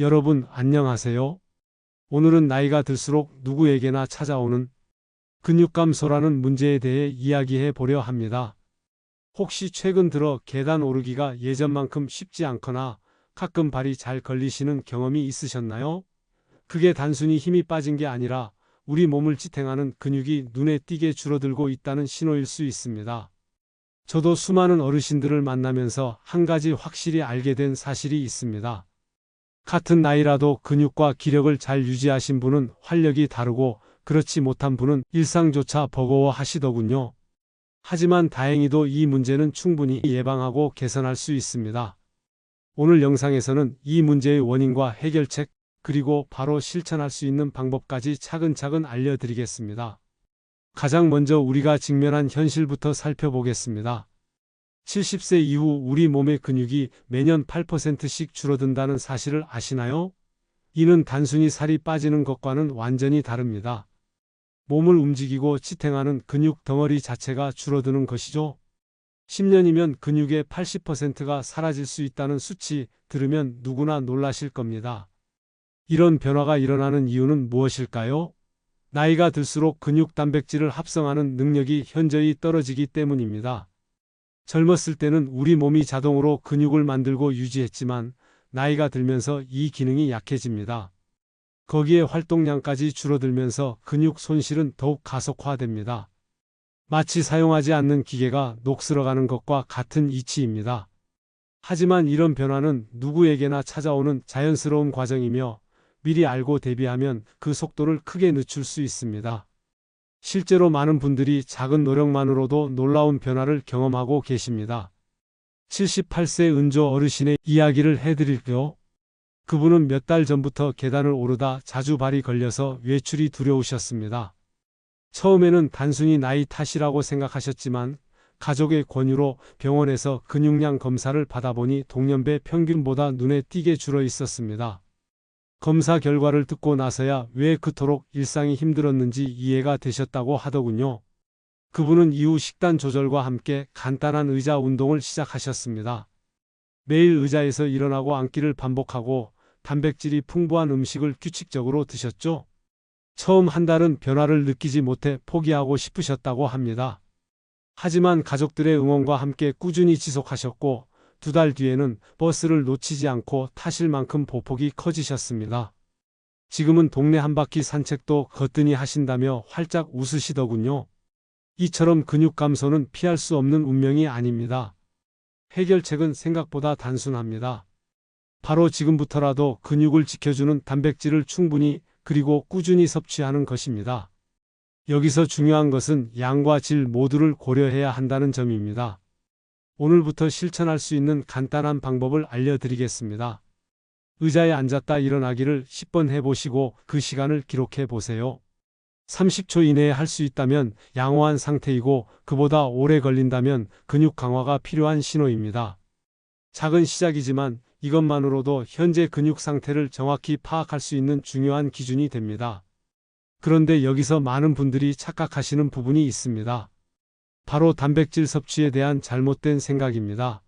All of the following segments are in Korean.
여러분 안녕하세요. 오늘은 나이가 들수록 누구에게나 찾아오는 근육 감소라는 문제에 대해 이야기해 보려 합니다. 혹시 최근 들어 계단 오르기가 예전만큼 쉽지 않거나 가끔 발이 잘 걸리시는 경험이 있으셨나요? 그게 단순히 힘이 빠진 게 아니라 우리 몸을 지탱하는 근육이 눈에 띄게 줄어들고 있다는 신호일 수 있습니다. 저도 수많은 어르신들을 만나면서 한 가지 확실히 알게 된 사실이 있습니다. 같은 나이라도 근육과 기력을 잘 유지하신 분은 활력이 다르고 그렇지 못한 분은 일상조차 버거워 하시더군요. 하지만 다행히도 이 문제는 충분히 예방하고 개선할 수 있습니다. 오늘 영상에서는 이 문제의 원인과 해결책, 그리고 바로 실천할 수 있는 방법까지 차근차근 알려드리겠습니다. 가장 먼저 우리가 직면한 현실부터 살펴보겠습니다. 70세 이후 우리 몸의 근육이 매년 8%씩 줄어든다는 사실을 아시나요? 이는 단순히 살이 빠지는 것과는 완전히 다릅니다. 몸을 움직이고 지탱하는 근육 덩어리 자체가 줄어드는 것이죠. 10년이면 근육의 80%가 사라질 수 있다는 수치 들으면 누구나 놀라실 겁니다. 이런 변화가 일어나는 이유는 무엇일까요? 나이가 들수록 근육 단백질을 합성하는 능력이 현저히 떨어지기 때문입니다. 젊었을 때는 우리 몸이 자동으로 근육을 만들고 유지했지만 나이가 들면서 이 기능이 약해집니다. 거기에 활동량까지 줄어들면서 근육 손실은 더욱 가속화됩니다. 마치 사용하지 않는 기계가 녹슬어가는 것과 같은 이치입니다. 하지만 이런 변화는 누구에게나 찾아오는 자연스러운 과정이며 미리 알고 대비하면 그 속도를 크게 늦출 수 있습니다. 실제로 많은 분들이 작은 노력만으로도 놀라운 변화를 경험하고 계십니다. 78세 은조 어르신의 이야기를 해드릴게요. 그분은 몇 달 전부터 계단을 오르다 자주 발이 걸려서 외출이 두려우셨습니다. 처음에는 단순히 나이 탓이라고 생각하셨지만 가족의 권유로 병원에서 근육량 검사를 받아보니 동년배 평균보다 눈에 띄게 줄어 있었습니다. 검사 결과를 듣고 나서야 왜 그토록 일상이 힘들었는지 이해가 되셨다고 하더군요. 그분은 이후 식단 조절과 함께 간단한 의자 운동을 시작하셨습니다. 매일 의자에서 일어나고 앉기를 반복하고 단백질이 풍부한 음식을 규칙적으로 드셨죠. 처음 한 달은 변화를 느끼지 못해 포기하고 싶으셨다고 합니다. 하지만 가족들의 응원과 함께 꾸준히 지속하셨고 두 달 뒤에는 버스를 놓치지 않고 타실 만큼 보폭이 커지셨습니다. 지금은 동네 한 바퀴 산책도 거뜬히 하신다며 활짝 웃으시더군요. 이처럼 근육 감소는 피할 수 없는 운명이 아닙니다. 해결책은 생각보다 단순합니다. 바로 지금부터라도 근육을 지켜주는 단백질을 충분히 그리고 꾸준히 섭취하는 것입니다. 여기서 중요한 것은 양과 질 모두를 고려해야 한다는 점입니다. 오늘부터 실천할 수 있는 간단한 방법을 알려드리겠습니다. 의자에 앉았다 일어나기를 10번 해보시고 그 시간을 기록해 보세요. 30초 이내에 할 수 있다면 양호한 상태이고 그보다 오래 걸린다면 근육 강화가 필요한 신호입니다. 작은 시작이지만 이것만으로도 현재 근육 상태를 정확히 파악할 수 있는 중요한 기준이 됩니다. 그런데 여기서 많은 분들이 착각하시는 부분이 있습니다. 바로 단백질 섭취에 대한 잘못된 생각입니다.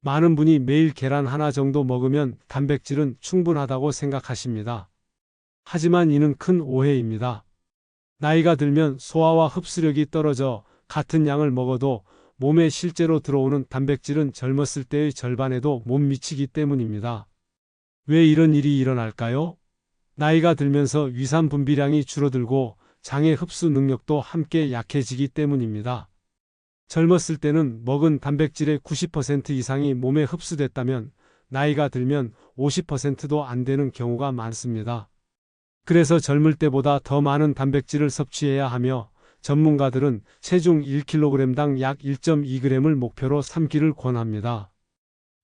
많은 분이 매일 계란 하나 정도 먹으면 단백질은 충분하다고 생각하십니다. 하지만 이는 큰 오해입니다. 나이가 들면 소화와 흡수력이 떨어져 같은 양을 먹어도 몸에 실제로 들어오는 단백질은 젊었을 때의 절반에도 못 미치기 때문입니다. 왜 이런 일이 일어날까요? 나이가 들면서 위산 분비량이 줄어들고 장의 흡수 능력도 함께 약해지기 때문입니다. 젊었을 때는 먹은 단백질의 90% 이상이 몸에 흡수됐다면 나이가 들면 50%도 안 되는 경우가 많습니다. 그래서 젊을 때보다 더 많은 단백질을 섭취해야 하며 전문가들은 체중 1kg당 약 1.2g을 목표로 삼기를 권합니다.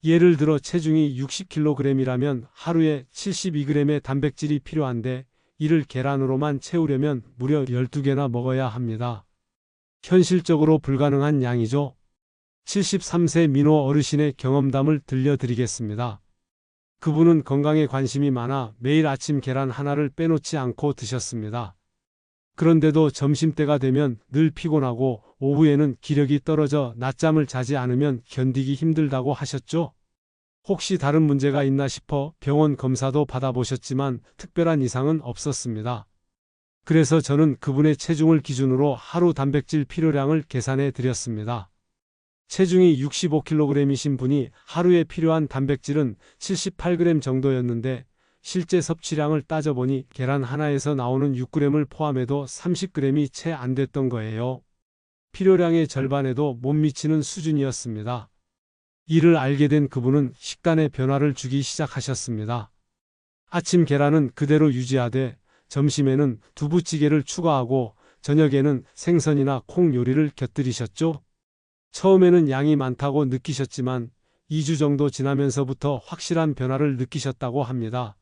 예를 들어 체중이 60kg이라면 하루에 72g의 단백질이 필요한데 이를 계란으로만 채우려면 무려 12개나 먹어야 합니다. 현실적으로 불가능한 양이죠. 73세 민호 어르신의 경험담을 들려드리겠습니다. 그분은 건강에 관심이 많아 매일 아침 계란 하나를 빼놓지 않고 드셨습니다. 그런데도 점심때가 되면 늘 피곤하고 오후에는 기력이 떨어져 낮잠을 자지 않으면 견디기 힘들다고 하셨죠. 혹시 다른 문제가 있나 싶어 병원 검사도 받아보셨지만 특별한 이상은 없었습니다. 그래서 저는 그분의 체중을 기준으로 하루 단백질 필요량을 계산해 드렸습니다. 체중이 65kg이신 분이 하루에 필요한 단백질은 78g 정도였는데 실제 섭취량을 따져보니 계란 하나에서 나오는 6g을 포함해도 30g이 채 안 됐던 거예요. 필요량의 절반에도 못 미치는 수준이었습니다. 이를 알게 된 그분은 식단에 변화를 주기 시작하셨습니다. 아침 계란은 그대로 유지하되 점심에는 두부찌개를 추가하고 저녁에는 생선이나 콩 요리를 곁들이셨죠. 처음에는 양이 많다고 느끼셨지만 2주 정도 지나면서부터 확실한 변화를 느끼셨다고 합니다.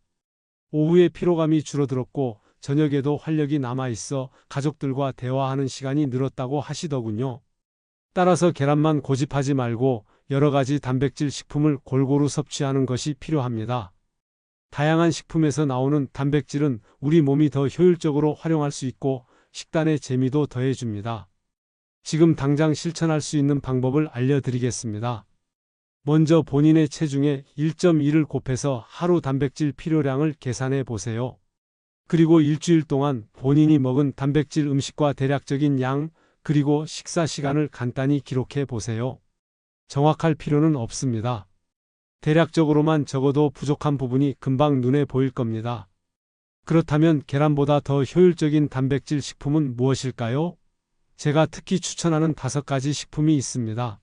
오후에 피로감이 줄어들었고 저녁에도 활력이 남아 있어 가족들과 대화하는 시간이 늘었다고 하시더군요. 따라서 계란만 고집하지 말고 여러 가지 단백질 식품을 골고루 섭취하는 것이 필요합니다. 다양한 식품에서 나오는 단백질은 우리 몸이 더 효율적으로 활용할 수 있고 식단의 재미도 더해줍니다. 지금 당장 실천할 수 있는 방법을 알려드리겠습니다. 먼저 본인의 체중에 1.2를 곱해서 하루 단백질 필요량을 계산해 보세요. 그리고 일주일 동안 본인이 먹은 단백질 음식과 대략적인 양, 그리고 식사 시간을 간단히 기록해 보세요. 정확할 필요는 없습니다. 대략적으로만 적어도 부족한 부분이 금방 눈에 보일 겁니다. 그렇다면 계란보다 더 효율적인 단백질 식품은 무엇일까요? 제가 특히 추천하는 다섯 가지 식품이 있습니다.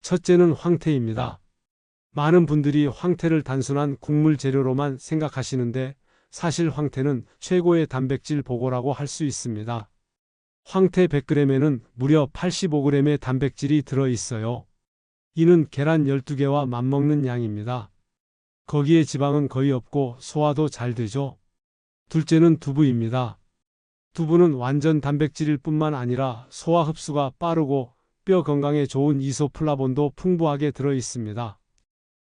첫째는 황태입니다. 많은 분들이 황태를 단순한 국물 재료로만 생각하시는데 사실 황태는 최고의 단백질 보고라고 할 수 있습니다. 황태 100g에는 무려 85g의 단백질이 들어 있어요. 이는 계란 12개와 맞먹는 양입니다. 거기에 지방은 거의 없고 소화도 잘 되죠. 둘째는 두부입니다. 두부는 완전 단백질일 뿐만 아니라 소화 흡수가 빠르고 뼈 건강에 좋은 이소플라본도 풍부하게 들어 있습니다.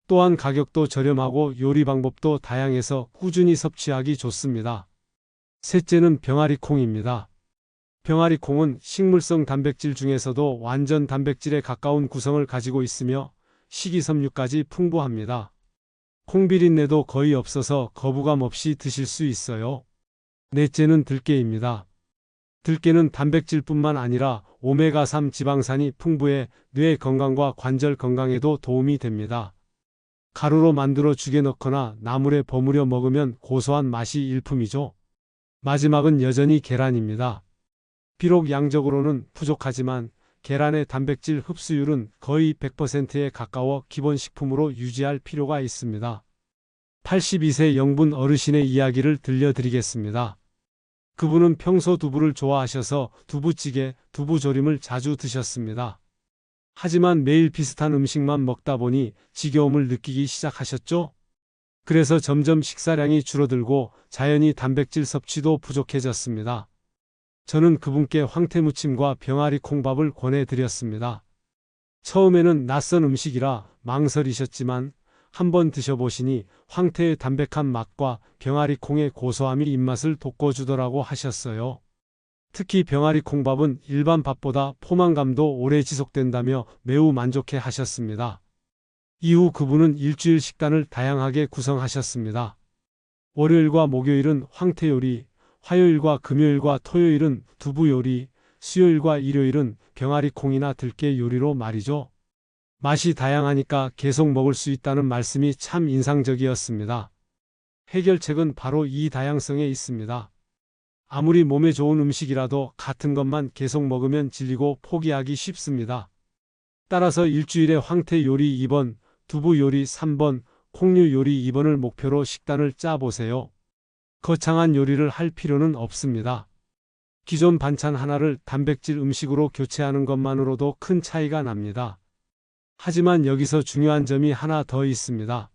또한 가격도 저렴하고 요리 방법도 다양해서 꾸준히 섭취하기 좋습니다. 셋째는 병아리 콩입니다. 병아리 콩은 식물성 단백질 중에서도 완전 단백질에 가까운 구성을 가지고 있으며 식이섬유까지 풍부합니다. 콩비린내도 거의 없어서 거부감 없이 드실 수 있어요. 넷째는 들깨입니다. 들깨는 단백질뿐만 아니라 오메가3 지방산이 풍부해 뇌 건강과 관절 건강에도 도움이 됩니다. 가루로 만들어 죽에 넣거나 나물에 버무려 먹으면 고소한 맛이 일품이죠. 마지막은 여전히 계란입니다. 비록 양적으로는 부족하지만 계란의 단백질 흡수율은 거의 100%에 가까워 기본 식품으로 유지할 필요가 있습니다. 82세 영분 어르신의 이야기를 들려드리겠습니다. 그분은 평소 두부를 좋아하셔서 두부찌개, 두부조림을 자주 드셨습니다. 하지만 매일 비슷한 음식만 먹다 보니 지겨움을 느끼기 시작하셨죠? 그래서 점점 식사량이 줄어들고 자연히 단백질 섭취도 부족해졌습니다. 저는 그분께 황태무침과 병아리 콩밥을 권해드렸습니다. 처음에는 낯선 음식이라 망설이셨지만 한번 드셔보시니 황태의 담백한 맛과 병아리 콩의 고소함이 입맛을 돋궈주더라고 하셨어요. 특히 병아리 콩밥은 일반 밥보다 포만감도 오래 지속된다며 매우 만족해 하셨습니다. 이후 그분은 일주일 식단을 다양하게 구성하셨습니다. 월요일과 목요일은 황태 요리, 화요일과 금요일과 토요일은 두부 요리, 수요일과 일요일은 병아리 콩이나 들깨 요리로 말이죠. 맛이 다양하니까 계속 먹을 수 있다는 말씀이 참 인상적이었습니다. 해결책은 바로 이 다양성에 있습니다. 아무리 몸에 좋은 음식이라도 같은 것만 계속 먹으면 질리고 포기하기 쉽습니다. 따라서 일주일에 황태 요리 2번, 두부 요리 3번, 콩류 요리 2번을 목표로 식단을 짜보세요. 거창한 요리를 할 필요는 없습니다. 기존 반찬 하나를 단백질 음식으로 교체하는 것만으로도 큰 차이가 납니다. 하지만 여기서 중요한 점이 하나 더 있습니다.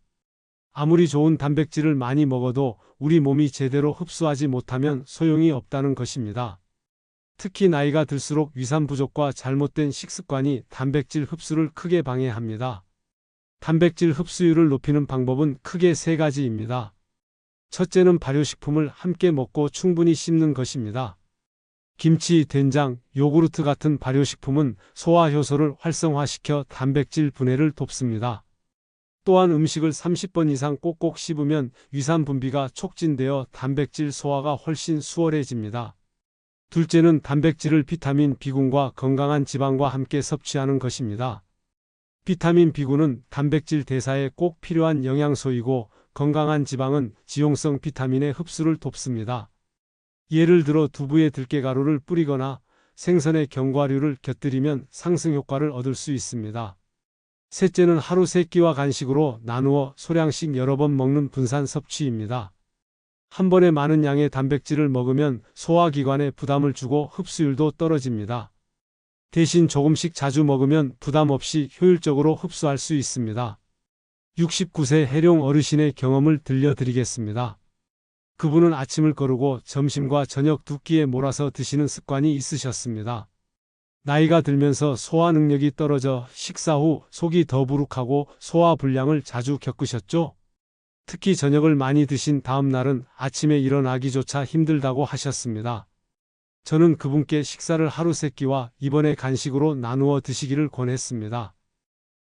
아무리 좋은 단백질을 많이 먹어도 우리 몸이 제대로 흡수하지 못하면 소용이 없다는 것입니다. 특히 나이가 들수록 위산 부족과 잘못된 식습관이 단백질 흡수를 크게 방해합니다. 단백질 흡수율을 높이는 방법은 크게 세 가지입니다. 첫째는 발효식품을 함께 먹고 충분히 씹는 것입니다. 김치, 된장, 요구르트 같은 발효식품은 소화 효소를 활성화시켜 단백질 분해를 돕습니다. 또한 음식을 30번 이상 꼭꼭 씹으면 위산 분비가 촉진되어 단백질 소화가 훨씬 수월해집니다. 둘째는 단백질을 비타민 B군과 건강한 지방과 함께 섭취하는 것입니다. 비타민 B군은 단백질 대사에 꼭 필요한 영양소이고 건강한 지방은 지용성 비타민의 흡수를 돕습니다. 예를 들어 두부에 들깨가루를 뿌리거나 생선에 견과류를 곁들이면 상승 효과를 얻을 수 있습니다. 셋째는 하루 세 끼와 간식으로 나누어 소량씩 여러 번 먹는 분산 섭취입니다. 한 번에 많은 양의 단백질을 먹으면 소화기관에 부담을 주고 흡수율도 떨어집니다. 대신 조금씩 자주 먹으면 부담 없이 효율적으로 흡수할 수 있습니다. 69세 해룡 어르신의 경험을 들려드리겠습니다. 그분은 아침을 거르고 점심과 저녁 두 끼에 몰아서 드시는 습관이 있으셨습니다. 나이가 들면서 소화 능력이 떨어져 식사 후 속이 더부룩하고 소화 불량을 자주 겪으셨죠? 특히 저녁을 많이 드신 다음 날은 아침에 일어나기조차 힘들다고 하셨습니다. 저는 그분께 식사를 하루 세 끼와 이번에 간식으로 나누어 드시기를 권했습니다.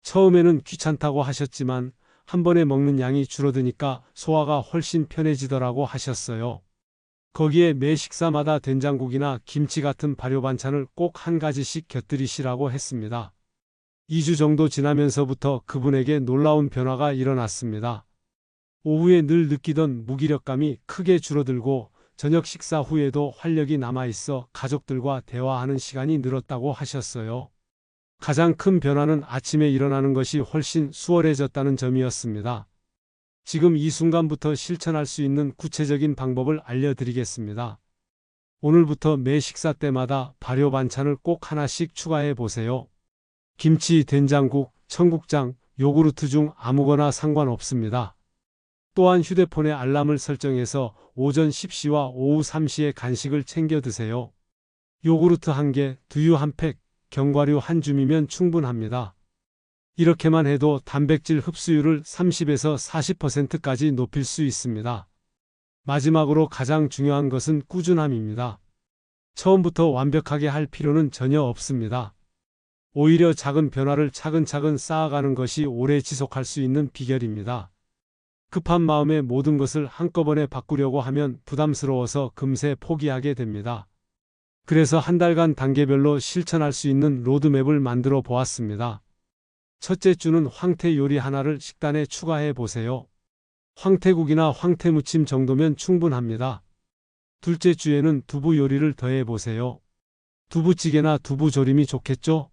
처음에는 귀찮다고 하셨지만 한 번에 먹는 양이 줄어드니까 소화가 훨씬 편해지더라고 하셨어요. 거기에 매 식사마다 된장국이나 김치 같은 발효 반찬을 꼭 한 가지씩 곁들이시라고 했습니다. 2주 정도 지나면서부터 그분에게 놀라운 변화가 일어났습니다. 오후에 늘 느끼던 무기력감이 크게 줄어들고 저녁 식사 후에도 활력이 남아있어 가족들과 대화하는 시간이 늘었다고 하셨어요. 가장 큰 변화는 아침에 일어나는 것이 훨씬 수월해졌다는 점이었습니다. 지금 이 순간부터 실천할 수 있는 구체적인 방법을 알려드리겠습니다. 오늘부터 매 식사 때마다 발효 반찬을 꼭 하나씩 추가해 보세요. 김치, 된장국, 청국장, 요구르트 중 아무거나 상관없습니다. 또한 휴대폰에 알람을 설정해서 오전 10시와 오후 3시에 간식을 챙겨 드세요. 요구르트 1개, 두유 1팩, 견과류 한 줌이면 충분합니다. 이렇게만 해도 단백질 흡수율을 30에서 40%까지 높일 수 있습니다. 마지막으로 가장 중요한 것은 꾸준함입니다. 처음부터 완벽하게 할 필요는 전혀 없습니다. 오히려 작은 변화를 차근차근 쌓아가는 것이 오래 지속할 수 있는 비결입니다. 급한 마음에 모든 것을 한꺼번에 바꾸려고 하면 부담스러워서 금세 포기하게 됩니다. 그래서 한 달간 단계별로 실천할 수 있는 로드맵을 만들어 보았습니다. 첫째 주는 황태 요리 하나를 식단에 추가해 보세요. 황태국이나 황태무침 정도면 충분합니다. 둘째 주에는 두부 요리를 더해 보세요. 두부찌개나 두부조림이 좋겠죠?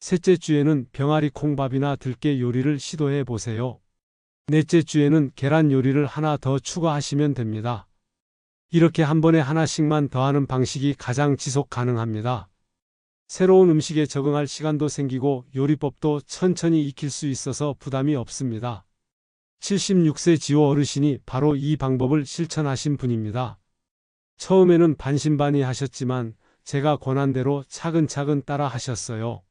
셋째 주에는 병아리 콩밥이나 들깨 요리를 시도해 보세요. 넷째 주에는 계란 요리를 하나 더 추가하시면 됩니다. 이렇게 한 번에 하나씩만 더하는 방식이 가장 지속 가능합니다. 새로운 음식에 적응할 시간도 생기고 요리법도 천천히 익힐 수 있어서 부담이 없습니다. 76세 지호 어르신이 바로 이 방법을 실천하신 분입니다. 처음에는 반신반의 하셨지만 제가 권한 대로 차근차근 따라 하셨어요.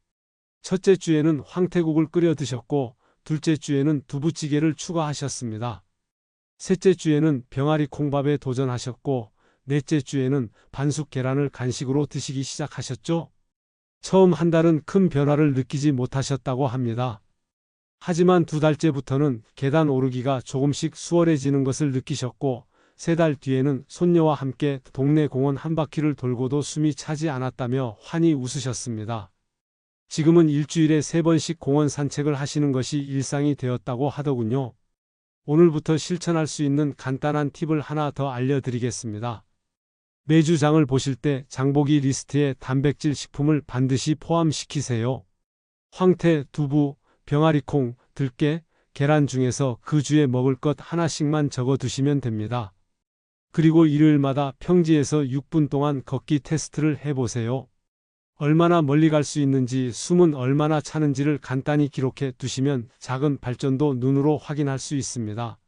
첫째 주에는 황태국을 끓여 드셨고 둘째 주에는 두부찌개를 추가하셨습니다. 셋째 주에는 병아리 콩밥에 도전하셨고 넷째 주에는 반숙 계란을 간식으로 드시기 시작하셨죠? 처음 한 달은 큰 변화를 느끼지 못하셨다고 합니다. 하지만 두 달째부터는 계단 오르기가 조금씩 수월해지는 것을 느끼셨고 세 달 뒤에는 손녀와 함께 동네 공원 한 바퀴를 돌고도 숨이 차지 않았다며 환히 웃으셨습니다. 지금은 일주일에 세 번씩 공원 산책을 하시는 것이 일상이 되었다고 하더군요. 오늘부터 실천할 수 있는 간단한 팁을 하나 더 알려드리겠습니다. 매주 장을 보실 때 장보기 리스트에 단백질 식품을 반드시 포함시키세요. 황태, 두부, 병아리콩, 들깨, 계란 중에서 그 주에 먹을 것 하나씩만 적어 두시면 됩니다. 그리고 일요일마다 평지에서 6분 동안 걷기 테스트를 해보세요. 얼마나 멀리 갈 수 있는지 숨은 얼마나 차는지를 간단히 기록해 두시면 작은 발전도 눈으로 확인할 수 있습니다.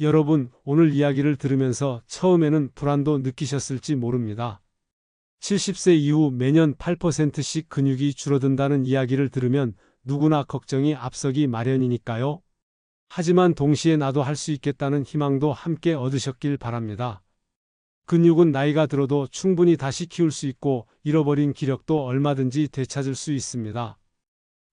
여러분, 오늘 이야기를 들으면서 처음에는 불안도 느끼셨을지 모릅니다. 70세 이후 매년 8%씩 근육이 줄어든다는 이야기를 들으면 누구나 걱정이 앞서기 마련이니까요. 하지만 동시에 나도 할 수 있겠다는 희망도 함께 얻으셨길 바랍니다. 근육은 나이가 들어도 충분히 다시 키울 수 있고 잃어버린 기력도 얼마든지 되찾을 수 있습니다.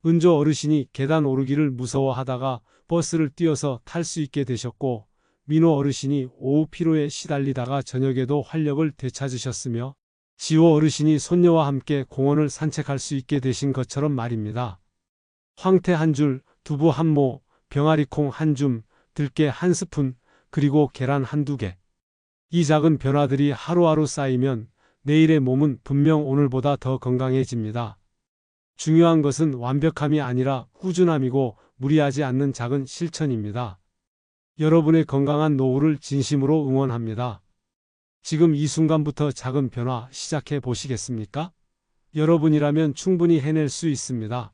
은조 어르신이 계단 오르기를 무서워하다가 버스를 뛰어서 탈 수 있게 되셨고 민호 어르신이 오후 피로에 시달리다가 저녁에도 활력을 되찾으셨으며 지호 어르신이 손녀와 함께 공원을 산책할 수 있게 되신 것처럼 말입니다. 황태 한 줄, 두부 한 모, 병아리콩 한 줌, 들깨 한 스푼, 그리고 계란 한두 개. 이 작은 변화들이 하루하루 쌓이면 내일의 몸은 분명 오늘보다 더 건강해집니다. 중요한 것은 완벽함이 아니라 꾸준함이고 무리하지 않는 작은 실천입니다. 여러분의 건강한 노후를 진심으로 응원합니다. 지금 이 순간부터 작은 변화 시작해 보시겠습니까? 여러분이라면 충분히 해낼 수 있습니다.